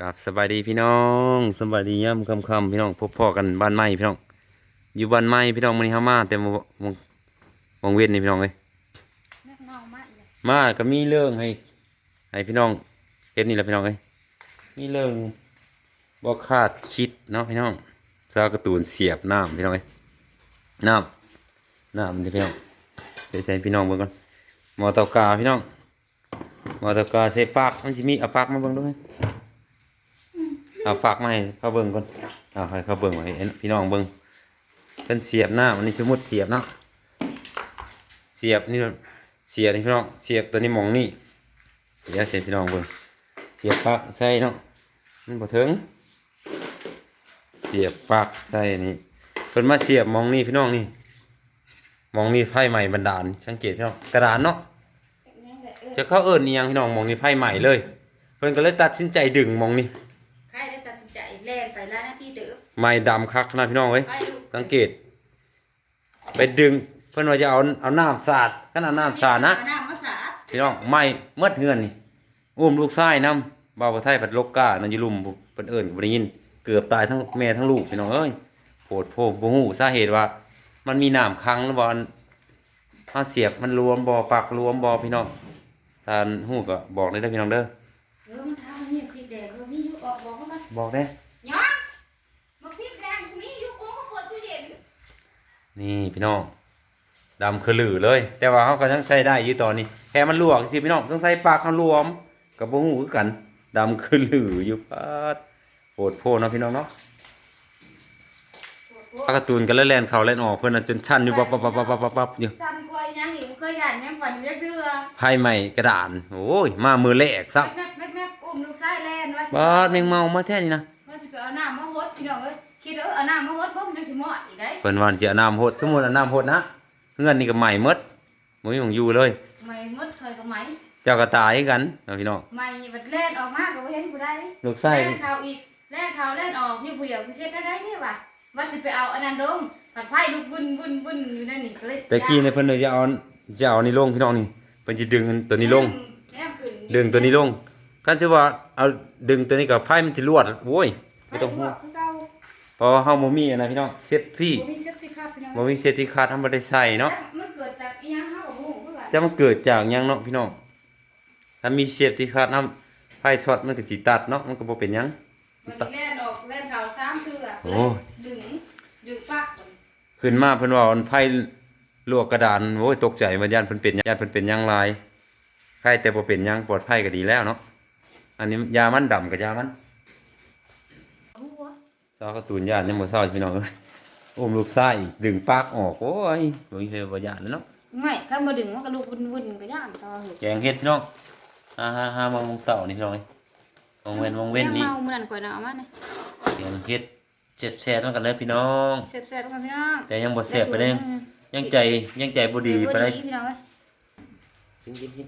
กับสบายดีพี่น้องสบายดีย่ำคำคำๆพี่น้องพบพ่อกันบ้านไม้พี่น้อง อยู่บ้านไม้พี่น้องมันนี้เฮามาแต่มาวงวงเวียนนี่พี่น้องเลยเลือกน้องมากเลยมาก็มีเรื่องให้ให้พี่น้องเฮ็ดนี่แหละพี่น้องเลยมีเรื่องบ่คาดคิดเนาะพี่น้องซาวการ์ตูนเสียบน้ำพี่น้องเลยน้ำน้ำนี่พี่น้องเดี๋ยวใส่พี่น้องเบิ่งก่อนหมอเตากาพี่น้องหมอเตากาใส่ปากมันสิมีเอาปากมาเบิ่งด้วย เอาฝากมาให้เขาเบิ่งก่อนเอาให้เขาเบิ่งไว้พี่น้องเบิ่งเป็นเสียบหน้ามันนี่สมมุติเสียบเนาะเสียบนี่เสียบนี่พี่น้องเสียบตัวนี้มองนี่เดี๋ยวเสียบพี่น้องเบิ่งเสียบปลักใส่เนาะมันบ่ถึงเสียบปลักใส่นี่เพิ่นมาเสียบมองนี่พี่น้องนี่มองนี่ไฟใหม่บันดาลสังเกตพี่น้องกระดานเนาะจะเข้าเอิ้นอีหยังพี่น้องมองนี่ไฟใหม่เลย เพิ่นก็เลยตัดสินใจดึงมองนี่ แล่นไปแล้วหน้าที่เต๋อไม้ดำคักนะพี่น้องเว้ย ไปดูสังเกต ไปดึง เพื่อนว่าจะเอาเอาน้ำสาดขนาดน้ำสาดนะ เอาน้ำมาสาดพี่น้องไม่เมื่อเงื่อนนี่อุ้มลูกชายน้ำบ่าวบ่ไทยผัดลกก้านั่นอยุลุมเพิ่นเอิ้นก็บ่ได้ยิน เกือบตายทั้งแม่ทั้งลูกพี่น้องเอ้ยโผดโพบ่ฮู้สาเหตุว่า มันมีน้ำค้างหรือบ่อันมาเสียบมันรวมบ่ปักรวมบ่พี่น้องถ้าฮู้ก็บอกได้เด้อพี่น้องเด้อเออมันทำมันมีพริกแดงเออมีอยู่ออกบอกเขากันบอกได้ย้อนมันพริกแดงมีอยู่คงเขาเปิดตู้เย็น นี่พี่น้องดำคือหลือเลย แต่ว่าเขาก็ยังใช้ได้อยู่ตอนนี้แค่มันลวกสิพี่น้องต้องใส่ปากเขารวมกับบ่ฮู้คือกันดำคือหลืออยู่ปาดโหดโพเนาะพี่น้องเนาะปลาการ์ตูนกันแล้วแล่นเข้าแล่นออกเพิ่นน่ะจนชันอยู่ปับปับปับปับปับปับปับอยู่สันกล้วยยังอีกเคยหยาดแม่ฝันเรื่อยเรื่อยไพ่ใหม่กระดานโอ้ยมามือแรกซักแม่แม่แม่อุ้มลูกชายแล่นว่าสิบาดแมงเมามาแท้นี่นะว่าสิไปเอาน้ำมา เออเอาน้ำมาหดบ่มันจังสิเหมาะอีกได้เพิ่นว่าสิเอาน้ำโหดสมมุติเอาน้ำโหดนะเฮือนนี่ก็ใหม่หมดบ่มีหยังอยู่เลย ไม่หมดเคยกับไหมเจ้าก็ตายคือกันเนาะพี่น้องไม่บัดแล่นออกมาก็บ่เห็นผู้ใดลูกชายแล่นเขาอีกแล่นเขาแล่นออกนี่ผู้เดียวคือเช็ดได้นี่ว่ะว่าสิไปเอาอันนั้นลงผัดไผ่ลูกบึ้นบึ้นบึ้นอยู่นั่นนี่ก็เลยแต่กี้ในเพิ่นเลยจะเอาจะเอานี่ลงพี่น้องนี่เพิ่นสิดึงตัวนี้ลง แนมขึ้นดึงตัวนี้ลงคันสิว่าเอาดึงตัวนี้กับไฟมันสิรวดโว้ยไม่ต้องไฟห่วงลวกคือ เก่าเพราะว่าเฮาบ่มีอันนะพี่น้องเซฟฟี่บ่มีเซฟตี้ครับพี่น้องบ่มีเซฟตี้คาร์ดทำบ่ได้ใส่เนาะมันเกิดจากอีหยังเฮาก็บ่ฮู้คือกันแต่มันเกิดจากหยังเนาะพี่น้องถ้ามีเซฟตี้คาร์ดนำไฟช็อตมันก็สิตัดเนาะมันก็บ่เป็นหยังมันแล่นออกแล่นเขาซ้ำเทื่อโอ้ดึงดึงปักขึ้นมาเพิ่นว่ามันไฟลวกกระดานโอ้ยตกใจว่าย่านเพิ่นเป็นย่านเพิ่นเป็นหยังหลายใครแต่บ่เป็นหยังปลอดภัยก็ดีแล้วเนาะอันนี้ยามันดำกับยามันฮู้บ่ เศร้าการ์ตูนญาติยังบ่เศร้าพี่น้องเอ้ยอุ้มลูกชายดึงปากออกโอ้ยบ่มีเฮบ่ญาติแล้วเนาะไม่ถ้ามาดึงมันก็ลูกวุ่นๆก็ย่านต่อเหอะแกงเฮ็ดพี่น้องฮ่าฮ่าฮ่ามองมงเสาร์นี่พี่น้องเอ้ยมองเว้นมองเว้นนี่แม่เมาเหมือนข่อยน่ะเอามานี่แกงเฮ็ดเจ็บแซ่บๆกันเลยพี่น้อง แซ่บๆกันพี่น้องแต่ยังบ่แซ่บไปเลยยังใจยังใจบ่ดีไปเลยพี่น้องเอ้ยกินกินกิน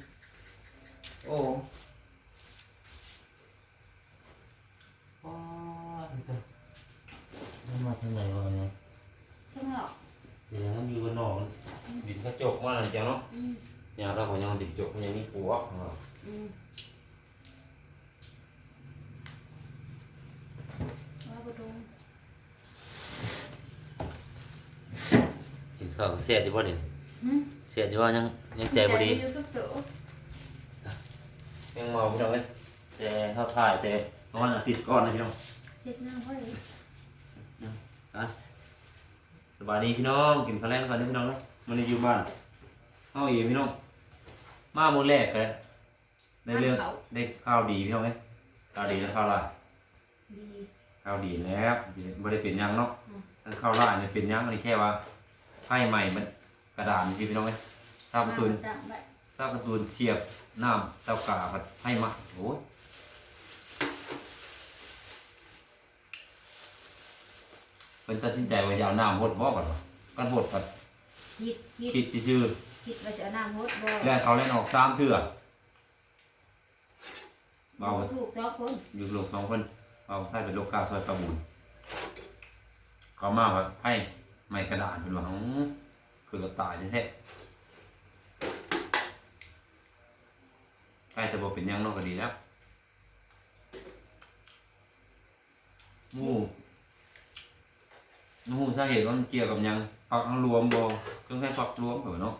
โอ้ว้าว มันมาทางไหนวะเนี่ยข้างนอกเดี๋ยวมันอยู่บนนอกมันดินกระจกมาหลังจากเนาะอืมยาวเราของยังดินกระจกมันยังมีปลวกอ่าอืมเอาไปดูกินข้าวเสียดีบ่เนี่ยหืมเสียดีว่ายังยังใจบ่ดีอยู่กับโต๊ะยังเมาพี่น้องเอ้ยแต่เข้าถ่ายแต่เพราะว่าติดก้อนนะพี่น้อง เฮ็ดน้ำไว้อะส บายดีพี่น้องกินข้าวแรงกันเด้อพี่น้องเนาะมันได้อยู่บ้านเฮาอีกพี่น้อง มามื้อแรกเลยได้เรื่องได้ข้าวดีพี่น้องเอ้ยข้าวดีแล้วข้าวลายดีข้าวดีแล้วบ่ได้เป็นหยังเนาะอืมถ้าข้าวลายเนี่ยเป็นหยังอันนี้แค่ว่าไพ่ใหม่มันกระดานพี่น้องเอ้ยถ้าการ์ตูนตั้งไว้ถ้าการ์ตูนเสียบน้ำเต้ากาผัดให้มาโอ้ย เป็นตัดสินใจว่าอยาวน้ำหดบ่ก่อนวะกันหดผัดคิดคิดคิดชื่อคิดว่าจะเอาน้ำหดบ่ๆแล้วเขาเล่นออกสามเถื่อเบาถูกต้องคนอยู่ลงสองคนเอาไพ่เป็นโลกาซอยประบุญเขามาว่าไพ่ไม่กระดานเป็นว่าอื้อคือเราตายแท้ๆไพ่แต่บ่เป็นหยังเนอกก็ดีแล้วหมู หมูสาเหตุว่ามันเกี่ยวกับหยังปักเอารวมบ่ต้องให้ปักรวมเหรอเนาะ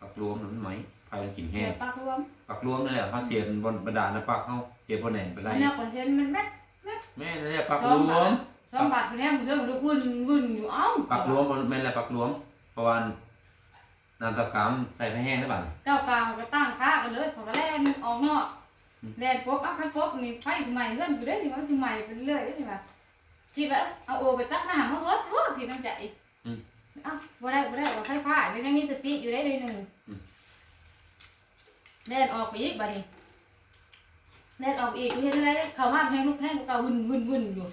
ปักรวมนั้นไหมไฟมันกินแห้เดี๋ยงวปลาพวมปักรวมนั่นแหละเขาเจียนบนบรรดาลนะปักเขาเจียนบนไหนไปได้เนี่ยคอนเทนต์มันแม่แม่นั่นแหละปักรวมสมบัติคนนี้มันเรื่องมันวุ่นวุ่นอยู่เอ้าปักรวมแม่นแหละปักรวมเพราะว่าน้ำตะกรามใส่ไปแห้งได้บ้างเจ้ากลางก็ตั้งค่ากันเลยเขาก็แล่นออกนอกแล่นปุ๊บเอาคันปุ๊บนี่ไฟสมัยเรื่องอยู่ได้นี่มันสมัยเป็นเรื่อยได้นี่ว่า ที่แบบเอาโอไปตั้งหน้ามาเฮ้ยเฮ้ยที่น้ำใจอ้าวบ่ได้บ่ได้ว่าไฟฟ้าไม่ได้มีสติอยู่ได้เลยหนึ่งแล่นออกไปอีกบัดนี้แล่นออกอีกเห็นอะไรเขามาแพงลูกแพงก็วุ่นวุ่นวุ่นอยู่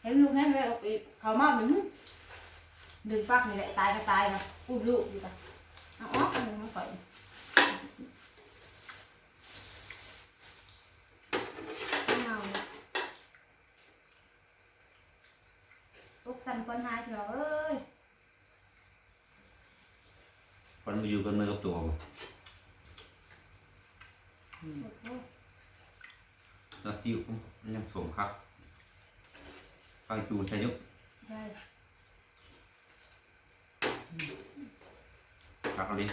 เห็นลูกแม่เลยออกอีกเขามาเหมือนดึงปักนี่แหละตายก็ตายนะอุ้มลูกอยู่กันเอาออกมันมาปล่อยเอาลูก สันคนหายพี่น้องเอ้ยคนมาอยู่กันมือกับตัวบ่โอ้โหแล้วติ้วมันยังสมครับไฟจูนใช่ยุกใช่ครับเอาดิ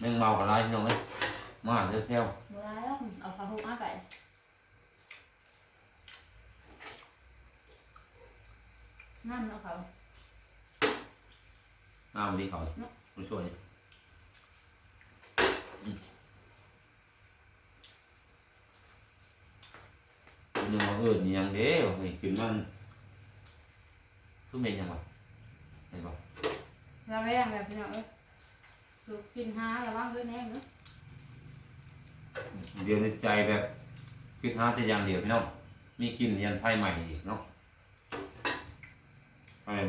แม่งเมาอะไรพี่น้องเอ้ยมาเที่ยวเมื่อแล้วเอาผ้าห่มมาไป นั่นเอาเขาๆน้ำดีเขาผู้ช่วยอืมยังมาเอิญยังเด้อเฮ้ยกินมันคือเป็นยังไงเห็นป่เราแวงแบบพี่น้องเอ้ยสุกกินหาระวังด้วยแน่เนาะเดียวในใจแบบคิดหาแต่อย่างเดียวพี่น้องมีกลินยันไพ่ใหม่อีกเนาะ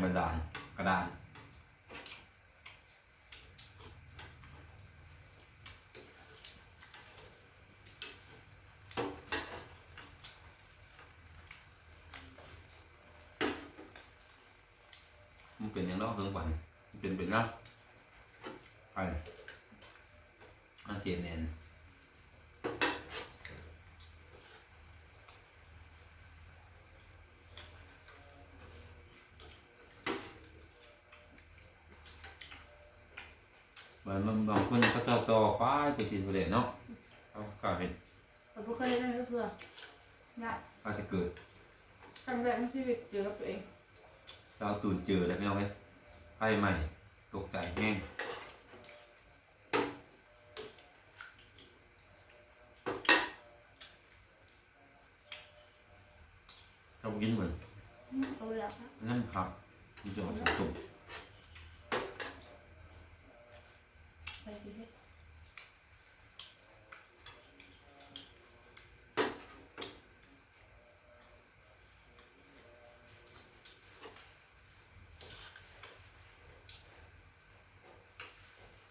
ไพ่บรรดาลกระดานมันเป็นอย่างนอกเรื่องวันมันเป็นเป็นน้ำไปอาเซียนเนน บางบางคนเขาต่อต่อป้ายไปกินไปเลยเนาะเขากลายเป็นแต่พวกเคยได้ไหมเพื่อได้ป้าจะเกิดครั้งแรกในชีวิตเจอกับตัวเองเราตูนเจอแล้วพี่น้องเอ้ยไฟใหม่ ตกใจแห้งเรากินเหมือน เอาเวลาครับ นั่นครับที่จังหวัดสตูล ไปกินเฮ็ด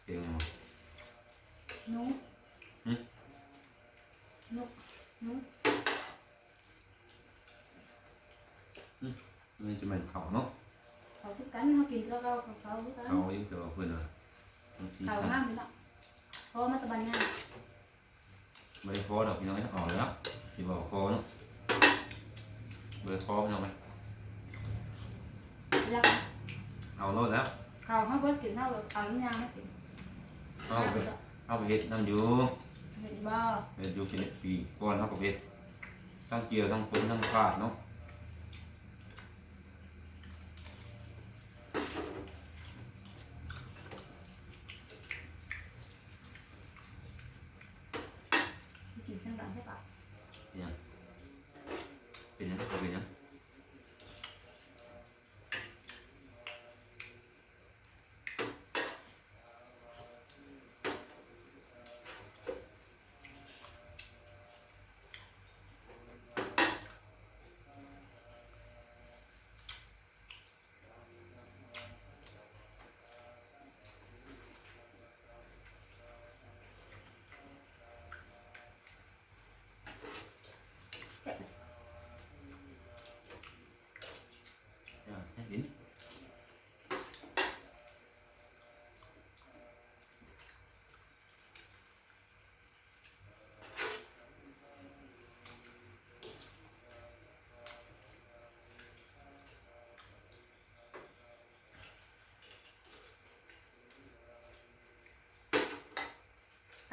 เอง หนุ้ง หึ นุกนุ้ง นี่จะเป็นเขาเนาะเขาคือกันเขากินแล้วเราเขาเขาคือกันเขาอยู่แต่ว่าเพื่อนอะมันสีเขาสันห้ามอยู่เนาะเพราะว่ามาตะบันงานไม่ได้คอดอกพี่น้องเอ้ยออกแล้วสิบอกคอเนาะเบอร์คอพี่น้องไหมเวลาเอาโลดแล้วเขาเขาเพิ่งกินเท่าเอาน้ำยาไม่กินเอาไปเอาไปเฮ็ดน้ำอยู่เห็นบ่เฮ็ดอยู่ชนิดปีก้อนเอาไปเฮ็ดทั้งเกี่ยวทั้งฝนทั้งขาดเนาะ กินเส้นบางใช่ปะ เป็นหยังเป็นหยังเป็นหยัง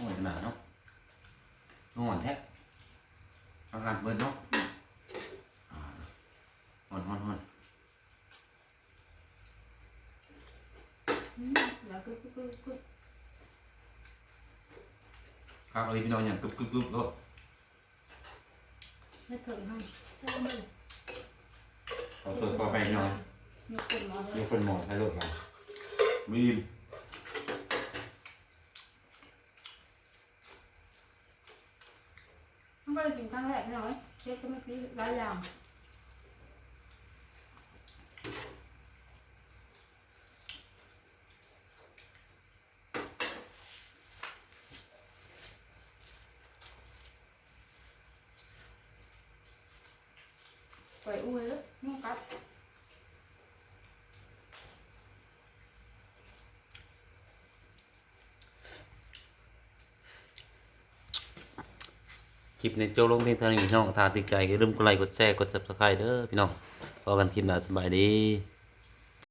ยนั่งเห็นไหมอืมไอ้สดอันนั้นแหละกินบ่ได้ใส่ไฟกระดาษ รี่อยู่ ใส่ก็ ควันหายบ่ควันหายเลยบ่โอ้ยขนาดเนาะนอนแท้อาการเบิดเนาะอ่าฮอนฮอนฮอน อืมแล้วก็ก็ก็ ครับเอาพี่น้องอย่างกึบกึบกึบก็ ให้เถิงให้ให้มัน ขอเปิดขอไปหน่อย ยกคนมาเลย ยกคนหมอนให้โลดเราบีม ไม่ได้กินครั้งแรกไม่น้อยเช็คก็ไม่ปีหลายอย่างปล่อยอุ้ยเลยนุ่งกัด ลิปในโจลงเพียงเท่านี้พี่น้องถ้าติดใจก็อย่าลืมกดไลค์กดแชร์กด subscribe เด้อพี่น้องพอกันคลิปหน้าสบายดี